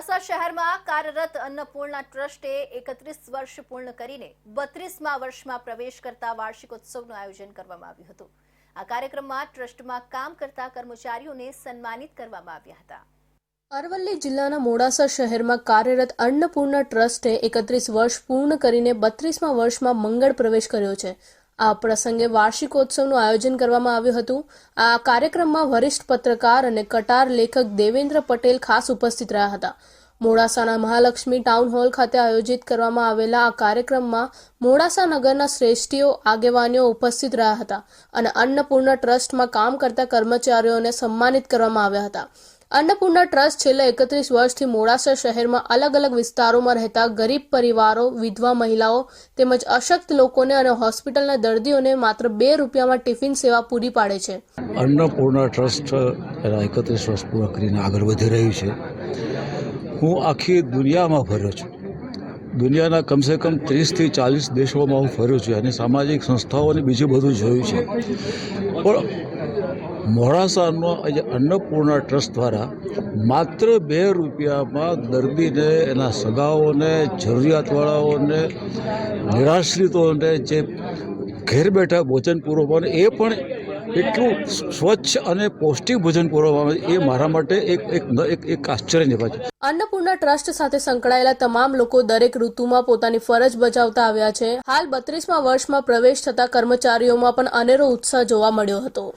મોડાસા શહેરમાં કાર્યરત અન્નપૂર્ણા ટ્રસ્ટે એકત્રીસ વર્ષ પૂર્ણ કરીને બત્રીસમા વર્ષમાં પ્રવેશ કરતા વાર્ષિકોત્સવનું આયોજન કરવામાં આવ્યું હતું. આ કાર્યક્રમમાં ટ્રસ્ટમાં કામ કરતા કર્મચારીઓને સન્માનિત કરવામાં આવ્યા હતા. અરવલ્લી જિલ્લાના મોડાસા શહેરમાં કાર્યરત અન્નપૂર્ણા ટ્રસ્ટે એકત્રીસ વર્ષ પૂર્ણ કરીને બત્રીસમા વર્ષમાં મંગળ પ્રવેશ કર્યો છે. આ પ્રસંગે વાર્ષિકોત્સવનું આયોજન કરવામાં આવ્યું હતું. આ કાર્યક્રમમાં વરિષ્ઠ પત્રકાર અને કટાર લેખક દેવેન્દ્ર પટેલ ખાસ ઉપસ્થિત રહ્યા હતા. મોડાસાના મહાલક્ષ્મી ટાઉન હોલ ખાતે આયોજિત કરવામાં આવેલા આ કાર્યક્રમમાં મોડાસા નગરના શ્રેષ્ઠીઓ, આગેવાનીઓ ઉપસ્થિત રહ્યા હતા અને અન્નપૂર્ણા ટ્રસ્ટમાં કામ કરતા કર્મચારીઓને સન્માનિત કરવામાં આવ્યા હતા. અન્નપૂર્ણા ટ્રસ્ટ છેલ્લા એકત્રીસ વર્ષથી મોડાસા શહેરમાં અલગ અલગ વિસ્તારોમાં રહેતા ગરીબ પરિવારો, વિધવા મહિલાઓ તેમજ અશક્ત લોકોને અને હોસ્પિટલના દર્દીઓને માત્ર બે રૂપિયામાં ટિફિન સેવા પૂરી પાડે છે. અન્નપૂર્ણા ટ્રસ્ટ એકત્રીસ વર્ષ પૂરા કરીને આગળ વધી રહ્યું છે. હું આખી દુનિયામાં ફર્યો છું. દુનિયાના કમસે કમ ત્રીસથી ચાલીસ દેશોમાં હું ફર્યો છું અને સામાજિક સંસ્થાઓને બીજું બધું જોયું છે. પણ મોડાસાનો આજે અન્નપૂર્ણા ટ્રસ્ટ દ્વારા માત્ર બે રૂપિયામાં દર્દીને, એના સગાઓને, જરૂરિયાતવાળાઓને, નિરાશ્રિતોને જે ઘેર બેઠા ભોજન પૂરો પાડે, એ પણ એટલું સ્વચ્છ અને પૌષ્ટિક ભોજન પૂરો પાડે એ મારા માટે એક એક એક આશ્ચર્યની વાત છે. અન્નપૂર્ણા ટ્રસ્ટ સાથે સંકળાયેલા તમામ લોકો દરેક ઋતુમાં પોતાની ફરજ બજાવતા આવ્યા છે. હાલ બત્રીસમાં વર્ષમાં પ્રવેશ થતા કર્મચારીઓમાં પણ અનેરો ઉત્સાહ જોવા મળ્યો હતો.